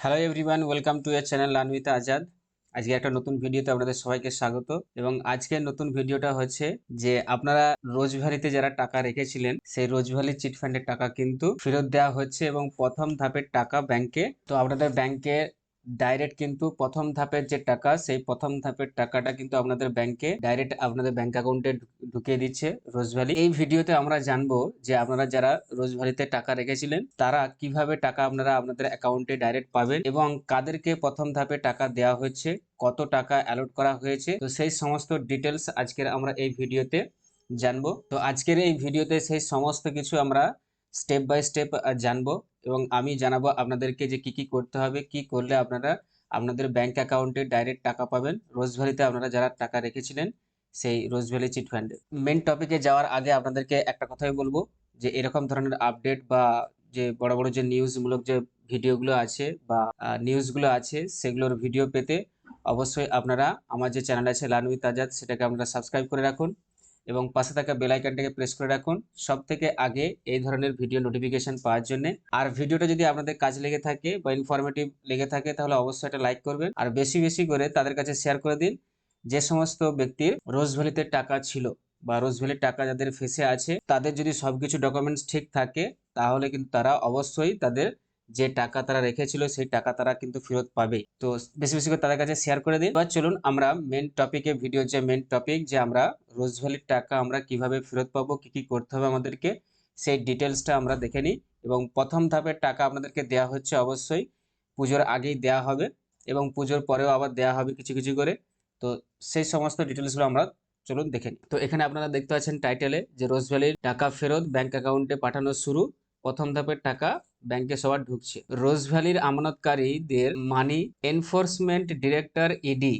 Hello everyone welcome to your channel learn Azad আজকে একটা নতুন ভিডিওতে আপনাদের সবাইকে স্বাগত এবং আজকের নতুন ভিডিওটা হচ্ছে যে আপনারা রোজভ্যালিতে যারা টাকা রেখেছিলেন, সেই রোজভ্যালি চিট ফান্ডের টাকা কিন্তু ফেরত দেওয়া হচ্ছে এবং প্রথম ধাপের টাকা ব্যাংকে। তো আপনাদের ব্যাংকে ডাইরেক্ট কিন্তু প্রথম ধাপের যে টাকা, সেই প্রথম ধাপের টাকাটা কিন্তু আপনাদের ব্যাংকে ডাইরেক্ট আপনাদের ব্যাংক অ্যাকাউন্টে ঢুকিয়ে দিচ্ছে রোজভ্যালি এই ভিডিওতে আমরা জানব যে আপনারা যারা রোজভ্যালিতে টাকা রেখেছিলেন, তারা কীভাবে টাকা আপনারা আপনাদের অ্যাকাউন্টে ডাইরেক্ট পাবেন এবং কাদেরকে প্রথম ধাপে টাকা দেওয়া হয়েছে, কত টাকা অ্যালট করা হয়েছে। তো সেই সমস্ত ডিটেলস আজকের আমরা এই ভিডিওতে জানব। তো আজকের এই ভিডিওতে সেই সমস্ত কিছু আমরা স্টেপ বাই স্টেপ জানব এবং আমি জানাব আপনাদেরকে যে কি কি করতে হবে, কি করলে আপনারা আপনাদের ব্যাংক অ্যাকাউন্টে ডাইরেক্ট টাকা পাবেন। রোজভ্যালিতে আপনারা যারা টাকা রেখেছিলেন, সেই রোজভ্যালি চিট ফান্ডে মেন টপিকে যাওয়ার আগে আপনাদেরকে একটা কথাই বলব, যে এরকম ধরনের আপডেট বা যে বড় বড় যে নিউজমূলক যে ভিডিওগুলো আছে বা নিউজগুলো আছে, সেগুলোর ভিডিও পেতে অবশ্যই আপনারা আমার যে চ্যানেল আছে লার্ন তাজাদ, সেটাকে আপনারা সাবস্ক্রাইব করে রাখুন। এবং পাশে থাকা বেল আইকনটাকে প্রেস করে রাখুন। সব থেকে আগে এই ধরনের ভিডিও নোটিফিকেশন পাওয়ার জন্য। আর ভিডিওটা যদি আপনাদের কাজ লেগে থাকে বা ইনফরমেটিভ লেগে থাকে, তাহলে অবশ্যই এটা লাইক করবেন। আর বেশি বেশি করে তাদের কাছে শেয়ার করে দিন। যে সমস্ত ব্যক্তির রোজ ভ্যালিতে টাকা ছিল বা রোজভ্যালির টাকা যাদের ফেসে আছে, তাদের যদি সবকিছু ডকুমেন্টস ঠিক থাকে, তাহলে কিন্তু তারা অবশ্যই তাদের যে টাকা তারা রেখেছিল, সেই টাকা তারা কিন্তু ফেরত পাবে। তো বেশি বেশি করে তাদের কাছে শেয়ার করে দিন। এবার চলুন আমরা মেন টপিকে ভিডিও যে মেন টপিক যে আমরা রোজভ্যালির টাকা আমরা কীভাবে ফেরত পাবো, কি কি করতে হবে আমাদেরকে, সেই ডিটেলসটা আমরা দেখে নিই। এবং প্রথম ধাপের টাকা আপনাদেরকে দেওয়া হচ্ছে অবশ্যই, পুজোর আগেই দেওয়া হবে এবং পুজোর পরেও আবার দেওয়া হবে কিছু কিছু করে। তো সেই সমস্ত ডিটেলসগুলো আমরা চলুন দেখে নিই। তো এখানে আপনারা দেখতে পাচ্ছেন টাইটেলে যে রোজভ্যালির টাকা ফেরত ব্যাংক অ্যাকাউন্টে পাঠানো শুরু। প্রথম ধাপের টাকা ব্যাংকে সবার ঢুকছে। রোজ ভ্যালির আমানতকারীদের মানি এনফোর্সমেন্ট ডিরেক্টর ইডি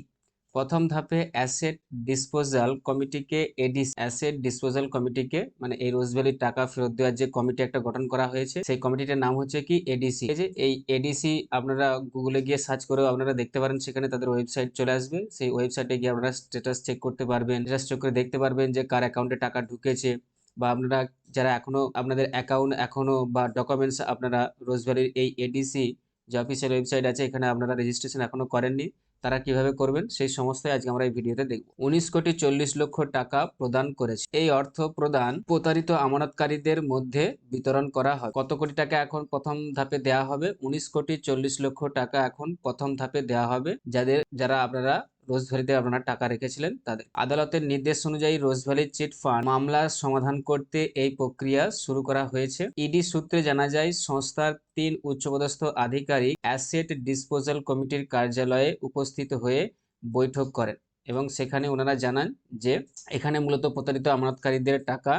প্রথম ধাপে অ্যাসেট ডিসপোজাল কমিটিকে এডি অ্যাসেট ডিসপোজাল কমিটিকে মানে এই রোজভ্যালির টাকা ফেরত দেওয়ার যে কমিটি একটা গঠন করা হয়েছে, সেই কমিটিটার নাম হচ্ছে কি এডিসি যে এই এডিসি আপনারা গুগলে গিয়ে সার্চ করেও আপনারা দেখতে পারেন, সেখানে তাদের ওয়েবসাইট চলে আসবে। সেই ওয়েবসাইটে গিয়ে আপনারা স্ট্যাটাস চেক করতে পারবেন স্ট্যাটাস চেক করে দেখতে পারবেন যে কার অ্যাকাউন্টে টাকা ঢুকেছে বা আপনারা যারা এখনও আপনাদের অ্যাকাউন্ট এখনও বা ডকুমেন্টস আপনারা রোজভ্যালির এই এডিসি যে অফিসিয়াল ওয়েবসাইট আছে, এখানে আপনারা রেজিস্ট্রেশন এখনও করেননি। তারা কীভাবে করবেন, সেই সমস্তই আজকে আমরা এই ভিডিওতে দেখব। উনিশ কোটি চল্লিশ লক্ষ টাকা প্রদান করেছে। এই অর্থ প্রদান প্রতারিত আমানতকারীদের মধ্যে বিতরণ করা হয়। কত কোটি টাকা এখন প্রথম ধাপে দেয়া হবে? উনিশ কোটি চল্লিশ লক্ষ টাকা এখন প্রথম ধাপে দেয়া হবে। যাদের, যারা আপনারা রোজভ্যালিতে আপনারা টাকা রেখেছিলেন তাদের। আদালতের নির্দেশ অনুযায়ী রোজভ্যালি চিট ফান্ড মামলার সমাধান করতে এই প্রক্রিয়া শুরু করা হয়েছে। ইডি সূত্রে জানা যায়, সংস্থার তিন উচ্চপদস্থ আধিকারিক অ্যাসেট ডিসপোজাল কমিটির কার্যালয়ে উপস্থিত হয়ে বৈঠক করেন এবং সেখানে ওনারা জানান যে, এখানে মূলত প্রতারিত আমানতকারীদের টাকা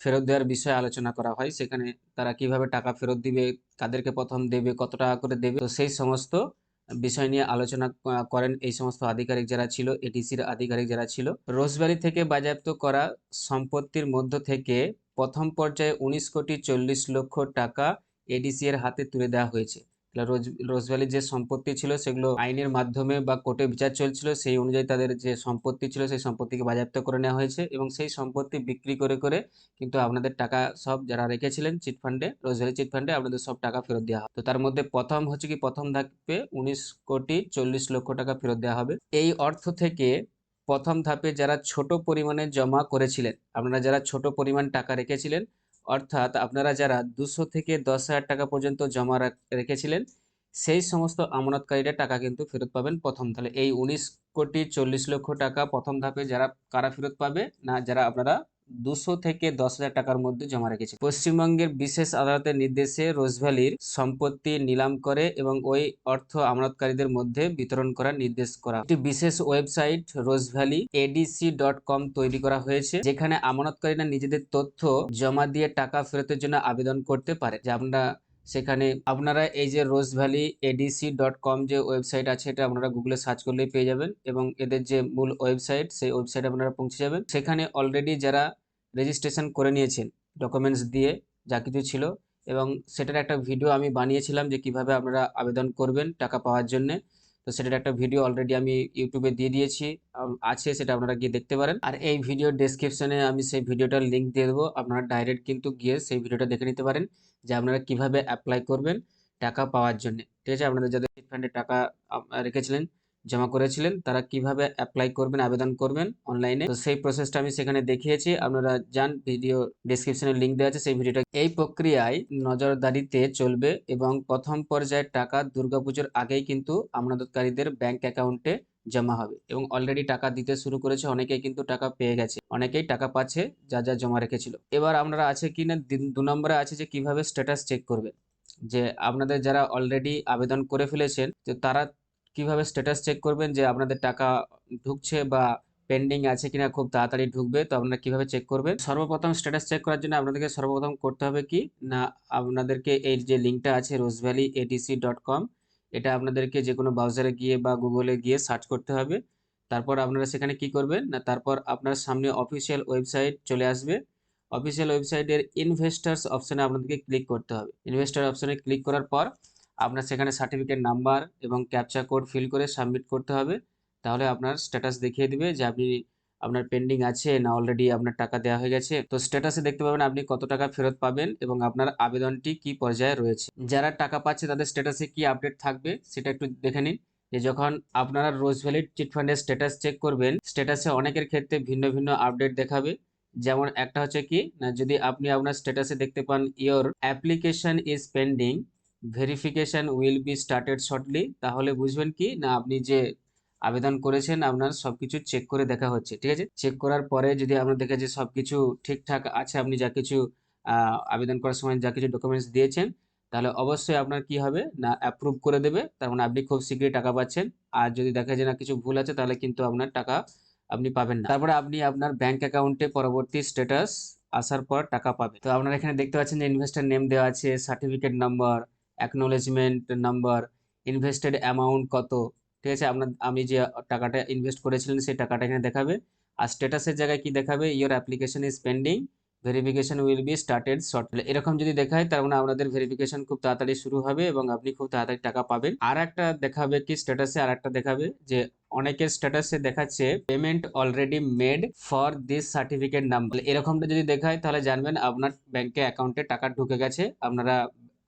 ফেরত দেওয়ার বিষয়ে আলোচনা করা হয়। সেখানে তারা কীভাবে টাকা ফেরত দিবে, কাদেরকে প্রথম দেবে, কত টাকা করে দেবে, তো সেই সমস্ত বিষয় নিয়ে আলোচনা করেন এই সমস্ত আধিকারিক যারা ছিল এটিসির আধিকারিক যারা ছিল। রোজবাড়ি থেকে বাজেয়াপ্ত করা সম্পত্তির মধ্য থেকে প্রথম পর্যায়ে উনিশ কোটি চল্লিশ লক্ষ টাকা এডিসি এর হাতে তুলে দেওয়া হয়েছে। রোজভ্যালির যে সম্পত্তি ছিল সেগুলো আইনের মাধ্যমে বা কোর্টে বিচার চলছিল, সেই অনুযায়ী তাদের যে সম্পত্তি ছিল সেই সম্পত্তিকে বাজেয়াপ্ত করে নেওয়া হয়েছে এবং সেই সম্পত্তি বিক্রি করে করে কিন্তু আপনাদের টাকা সব যারা রেখেছিলেন চিট ফান্ডে রোজভ্যালি চিটফান্ডে আপনাদের সব টাকা ফেরত দেওয়া হবে। তো তার মধ্যে প্রথম হচ্ছে কি, প্রথম ধাপে উনিশ কোটি চল্লিশ লক্ষ টাকা ফেরত দেওয়া হবে। এই অর্থ থেকে প্রথম ধাপে যারা ছোট পরিমাণে জমা করেছিলেন, আপনারা যারা ছোট পরিমাণ টাকা রেখেছিলেন অর্থাৎ আপনারা যারা দুশো থেকে দশ হাজার টাকা পর্যন্ত জমা রেখেছিলেন, সেই সমস্ত আমানতকারীরা টাকা কিন্তু ফেরত পাবেন প্রথম। তাহলে এই উনিশ কোটি চল্লিশ লক্ষ টাকা প্রথম ধাপে যারা, কারা ফেরত পাবে? না, যারা আপনারা দুশো থেকে দশ হাজার টাকার মধ্যে জমা রেখেছে। পশ্চিমবঙ্গের বিশেষ আদালতের নির্দেশে রোজভ্যালির সম্পত্তি নিলাম করে এবং ওই অর্থ আমানতকারীদের মধ্যে বিতরণ করার নির্দেশ করা। একটি বিশেষ website Rose Valley ADC dot com তৈরি করা হয়েছে, যেখানে আমানতকারীরা নিজেদের তথ্য জমা দিয়ে টাকা ফেরতের জন্য আবেদন করতে পারে। যে আমরা সেখানে আপনারা এই যে Rose Valley ADC dot com যে ওয়েবসাইট আছে, এটা আপনারা গুগলে সার্চ করলেই পেয়ে যাবেন এবং এদের যে মূল ওয়েবসাইট, সেই ওয়েবসাইটে আপনারা পৌঁছে যাবেন। সেখানে অলরেডি যারা রেজিস্ট্রেশন করে নিয়েছেন ডকুমেন্টস দিয়ে যা কিছু ছিল এবং সেটার একটা ভিডিও আমি বানিয়েছিলাম যে কীভাবে আপনারা আবেদন করবেন টাকা পাওয়ার জন্যে। তো সেটার একটা ভিডিও অলরেডি আমি ইউটিউবে দিয়ে দিয়েছি আছে সেটা আপনারা গিয়ে দেখতে পারেন। আর এই ভিডিও ডেসক্রিপশনে আমি সেই ভিডিওটার লিঙ্ক দিয়ে দেবো, আপনারা ডাইরেক্ট কিন্তু গিয়ে সেই ভিডিওটা দেখে নিতে পারেন যে আপনারা কীভাবে অ্যাপ্লাই করবেন টাকা পাওয়ার জন্য। ঠিক আছে আপনারা যাদের চিট ফান্ডে টাকা রেখেছিলেন জমা করেছিলেন, তারা কীভাবে অ্যাপ্লাই করবেন, আবেদন করবেন অনলাইনে তো সেই প্রসেসটা আমি সেখানে দেখিয়েছি, আপনারা যান ভিডিও ডেসক্রিপশনে লিংক দেওয়া আছে, সেই ভিডিওটা এই প্রক্রিয়ায় নজরদারিতে চলবে এবং প্রথম পর্যায়ের টাকা দুর্গাপুজোর আগেই কিন্তু আমানতকারীদের ব্যাংক অ্যাকাউন্টে জমা হবে এবং অলরেডি টাকা দিতে শুরু করেছে, অনেকেই কিন্তু টাকা পেয়ে গেছে, অনেকেই টাকা পাচ্ছে, যা যা জমা রেখেছিল। এবার আপনারা আছে কি না দু নম্বরে আছে যে কীভাবে স্ট্যাটাস চেক করবে যে আপনাদের যারা অলরেডি আবেদন করে ফেলেছেন, তো তারা কীভাবে স্ট্যাটাস চেক করবেন যে আপনাদের টাকা ঢুকছে বা পেন্ডিং আছে কিনা খুব তাড়াতাড়ি ঢুকবে, তো আপনারা কীভাবে চেক করবেন? সর্বপ্রথম স্ট্যাটাস চেক করার জন্য আপনাদেরকে সর্বপ্রথম করতে হবে কি? না, আপনাদেরকে এই যে লিঙ্কটা আছে রোজভ্যালি এডিসি ডট কম এটা আপনাদেরকে যে কোনো ব্রাউজারে গিয়ে বা গুগলে গিয়ে সার্চ করতে হবে। তারপর আপনারা সেখানে কি করবেন? না, তারপর আপনার সামনে অফিসিয়াল ওয়েবসাইট চলে আসবে। অফিসিয়াল ওয়েবসাইটের ইনভেস্টার্স অপশানে আপনাদেরকে ক্লিক করতে হবে। ইনভেস্টার অপশানে ক্লিক করার পর আপনার সেখানে সার্টিফিকেট নাম্বার এবং ক্যাপচা কোড ফিল করে সাবমিট করতে হবে। তাহলে আপনার স্ট্যাটাস দেখিয়ে দিবে যে আপনি, আপনার পেন্ডিং আছে না অলরেডি আপনার টাকা দেওয়া হয়ে গেছে। তো স্ট্যাটাসে দেখতে পাবেন আপনি কত টাকা ফেরত পাবেন এবং আপনার আবেদনটি কি পর্যায়ে রয়েছে। যারা টাকা পাচ্ছে তাদের স্ট্যাটাসে কি আপডেট থাকবে সেটা একটু দেখে নিন। যে যখন আপনারা রোজ ভ্যালিড চিট ফান্ডের স্ট্যাটাস চেক করবেন স্ট্যাটাসে অনেকের ক্ষেত্রে ভিন্ন ভিন্ন আপডেট দেখাবে। যেমন একটা হচ্ছে কি, না যদি আপনি আপনার স্ট্যাটাসে দেখতে পান your application is pending verification will be started shortly তাহলে বুঝবেন কি? না, আপনি যে আবেদন করেছেন, আপনার সব কিছু চেক করে দেখা হচ্ছে, ঠিক আছে? চেক করার পরে যদি আপনার দেখে যে সব কিছু ঠিকঠাক আছে, আপনি যা কিছু আবেদন করার সময় যা কিছু ডকুমেন্টস দিয়েছেন, তাহলে অবশ্যই আপনার কি হবে? না অ্যাপ্রুভ করে দেবে। তার মানে আপনি খুব শীঘ্রই টাকা পাচ্ছেন। আর যদি দেখা যায় না কিছু ভুল আছে, তাহলে কিন্তু আপনার টাকা আপনি পাবেন না। তারপরে আপনি আপনার ব্যাংক অ্যাকাউন্টে পরবর্তী স্ট্যাটাস আসার পর টাকা পাবেন। তো আপনারা এখানে দেখতে পাচ্ছেন যে ইনভেস্টার নেম দেওয়া আছে certificate number acknowledgement number invested amount কত? ঠিক আছে, আপনার, আমি যে টাকাটা ইনভেস্ট করেছিলেন সেই টাকাটা এখানে দেখাবে। আর স্ট্যাটাসের জায়গায় কি দেখাবে? Your application is pending verification will be started shortly এরকম যদি দেখায়, তার মানে আপনাদের ভেরিফিকেশন খুব তাড়াতাড়ি শুরু হবে এবং আপনি খুব তাড়াতাড়ি টাকা পাবেন। আর একটা দেখাবে কি স্ট্যাটাসে আর একটা দেখাবে যে অনেকের স্ট্যাটাসে দেখাচ্ছে payment already made for this certificate number এরকমটা যদি দেখায়, তাহলে জানবেন আপনার ব্যাংকে অ্যাকাউন্টে টাকা ঢুকে গেছে। আপনারা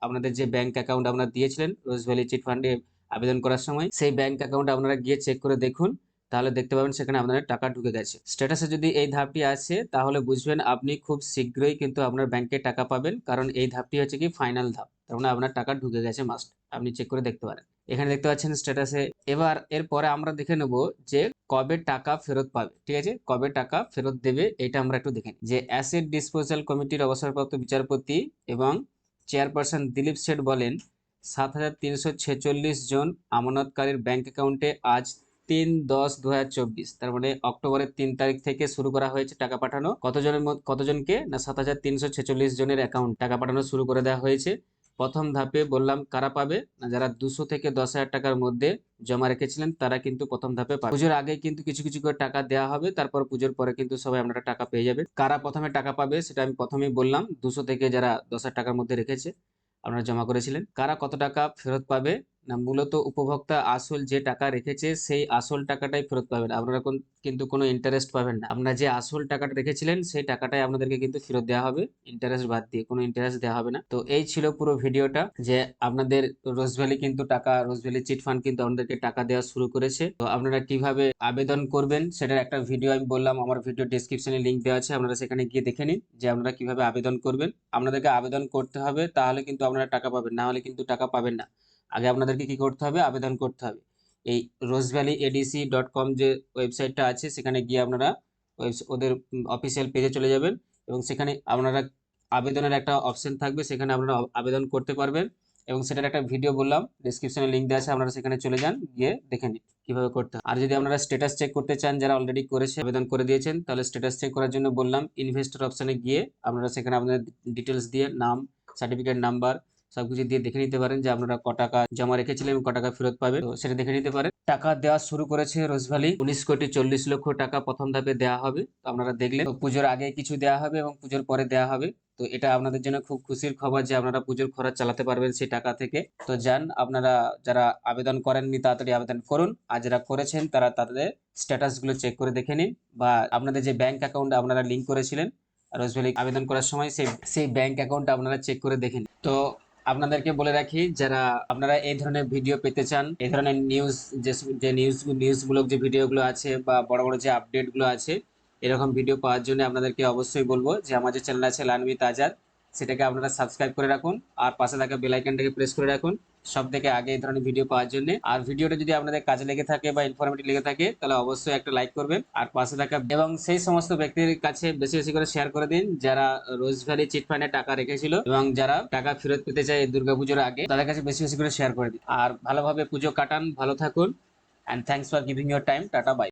আপনাদের যে ব্যাংক অ্যাকাউন্ট আপনারা দিয়েছিলেন রোজ ভ্যালি চিট ফান্ডে আবেদন করার সময়, সেই ব্যাংক অ্যাকাউন্ট আপনারা গিয়ে চেক করে দেখুন, তাহলে দেখতে পাবেন সেখানে আপনাদের টাকা ঢুকে গেছে। স্ট্যাটাসে যদি এই ধাপটি আছে তাহলে বুঝবেন আপনি খুব শীঘ্রই কিন্তু আপনার ব্যাংকে টাকা পাবেন, কারণ এই ধাপটি হচ্ছে কি ফাইনাল ধাপ, তার মানে আপনার টাকা ঢুকে গেছে মাস্ট আপনি চেক করে দেখতে পারেন। এখানে দেখতে পাচ্ছেন স্ট্যাটাসে এবার এরপরে আমরা দেখে নেব যে কবে টাকা ফেরত পাবে, ঠিক আছে? কবে টাকা ফেরত দেবে, এটা আমরা একটু দেখে যে অ্যাসেট ডিসপোজাল কমিটির অবসরপ্রাপ্ত বিচারপতি এবং চেয়ারপারসন দিলীপ শেঠ বলেন, সাত হাজার তিনশো ছেচল্লিশ জন আমানতকারীর ব্যাংক অ্যাকাউন্টে আজ তিন দশ দু হাজার চব্বিশ, তার মানে অক্টোবরের তিন তারিখ থেকে শুরু করা হয়েছে টাকা পাঠানো। কতজনের কতজনকে? না, সাত হাজার তিনশো ছেচল্লিশ জনের অ্যাকাউন্ট টাকা পাঠানো শুরু করে দেওয়া হয়েছে। প্রথম ধাপে বললাম, কারা পাবে? যারা দুশো থেকে দশ হাজার টাকার মধ্যে জমা রেখেছিলেন, তারা কিন্তু প্রথম ধাপে পাবে। পুজোর আগে কিন্তু কিছু কিছু করে টাকা দেওয়া হবে, তারপর পুজোর পরে কিন্তু সবাই আপনারা টাকা পেয়ে যাবে। কারা প্রথমে টাকা পাবে, সেটা আমি প্রথমেই বললাম, দুশো থেকে যারা দশ হাজার টাকার মধ্যে রেখেছে, আপনারা জমা করেছিলেন। কারা কত টাকা ফেরত পাবে না, মূলত উপভোক্তা আসল যে টাকা রেখেছে, সেই আসল টাকাটাই ফেরত পাবেন। আপনারা কোন- কিন্তু কোনো ইন্টারেস্ট পাবেন না। আপনারা যে আসল টাকাটা রেখেছিলেন, সেই টাকাটাই আপনাদেরকে কিন্তু ফেরত দেওয়া হবে। ইন্টারেস্ট বাদ দিয়ে কোনো ইন্টারেস্ট দেওয়া হবে না। তো এই ছিল পুরো ভিডিওটা, যে আপনাদের রোজভ্যালি কিন্তু টাকা, রোজভ্যালি চিট ফান্ড কিন্তু আপনাদেরকে টাকা দেওয়া শুরু করেছে। তো আপনারা কীভাবে আবেদন করবেন, সেটার একটা ভিডিও আমি বললাম, আমার ভিডিও ডেসক্রিপশনে লিঙ্ক দেওয়া আছে, আপনারা সেখানে গিয়ে দেখে নিন যে আপনারা কীভাবে আবেদন করবেন। আপনাদেরকে আবেদন করতে হবে, তাহলে কিন্তু আপনারা টাকা পাবেন, না হলে কিন্তু টাকা পাবেন না। আগে আপনাদেরকে কি করতে হবে? আবেদন করতে হবে। এই রোজভ্যালি এডিসি ডট কম যে ওয়েবসাইটটা আছে, সেখানে গিয়ে আপনারা ওদের অফিসিয়াল পেজে চলে যাবেন এবং সেখানে আপনারা আবেদনের একটা অপশন থাকবে, সেখানে আপনারা আবেদন করতে পারবেন এবং সেটার একটা ভিডিও বললাম ডিসক্রিপশনে লিঙ্ক দেওয়া আছে, আপনারা সেখানে চলে যান, গিয়ে দেখে নিন কীভাবে করতে আর যদি আপনারা স্ট্যাটাস চেক করতে চান, যারা অলরেডি করেছে, আবেদন করে দিয়েছেন, তাহলে স্ট্যাটাস চেক করার জন্য বললাম ইনভেস্টর অপশানে গিয়ে আপনারা সেখানে আপনাদের ডিটেলস দিয়ে, নাম সার্টিফিকেট নাম্বার সবকিছু দিয়ে দেখে নিতে পারেন যে আপনারা ক টাকা জমা রেখেছিলেন এবং ক টাকা ফেরত পাবেন। তো সেটা দেখে নিতে পারেন। টাকা দেওয়া শুরু করেছে রোজভ্যালি উনিশ কোটি চল্লিশ লক্ষ টাকা প্রথম ধাপে দেওয়া হবে। তো আপনারা দেখলেন পুজোর আগে কিছু দেওয়া হবে এবং পুজোর পরে দেওয়া হবে। তো এটা আপনাদের জন্য খুব খুশির খবর যে আপনারা পুজোর খরচ চালাতে পারবেন সেই টাকা থেকে। তো যান, আপনারা যারা আবেদন করেননি তাড়াতাড়ি আবেদন করুন। আর যারা করেছেন তারা তাদের স্ট্যাটাসগুলো চেক করে দেখে নিন। বা আপনাদের যে ব্যাংক অ্যাকাউন্ট আপনারা লিঙ্ক করেছিলেন রোজভ্যালি আবেদন করার সময়, সেই সেই ব্যাংক অ্যাকাউন্ট আপনারা চেক করে দেখে নিন। তো আপনাদেরকে বলে রাখি, যারা আপনারা এই ধরনের ভিডিও পেতে চান, এই ধরনের নিউজ যে নিউজ নিউজমূলক যে ভিডিওগুলো আছে বা বড় বড় যে আপডেটগুলো আছে, এরকম ভিডিও পাওয়ার জন্য আপনাদেরকে অবশ্যই বলব যে আমাদের চ্যানেল আছে লানবিত আজাদ সেটাকে আপনারা সাবস্ক্রাইব করে রাখুন আর পাশে থাকা বেল আইকনটাকে প্রেস করে রাখুন। সব থেকে আগে এই ধরনের ভিডিও পাওয়ার জন্য। আর ভিডিওটা যদি আপনাদের কাজে লেগে থাকে বা ইনফরমেটিভ লেগে থাকে, তাহলে অবশ্যই একটা লাইক করবেন। আর পাশে থাকা এবং সেই সমস্ত ব্যক্তির কাছে বেশি বেশি করে শেয়ার করে দিন, যারা রোজ ভ্যালি চিট ফান্ডে টাকা রেখেছিল এবং যারা টাকা ফেরত পেতে চায় এই দুর্গাপুজোর আগে, তাদের কাছে বেশি বেশি করে শেয়ার করে দিন। আর ভালোভাবে পুজো কাটান, ভালো থাকুন। And thanks for giving your time tata bye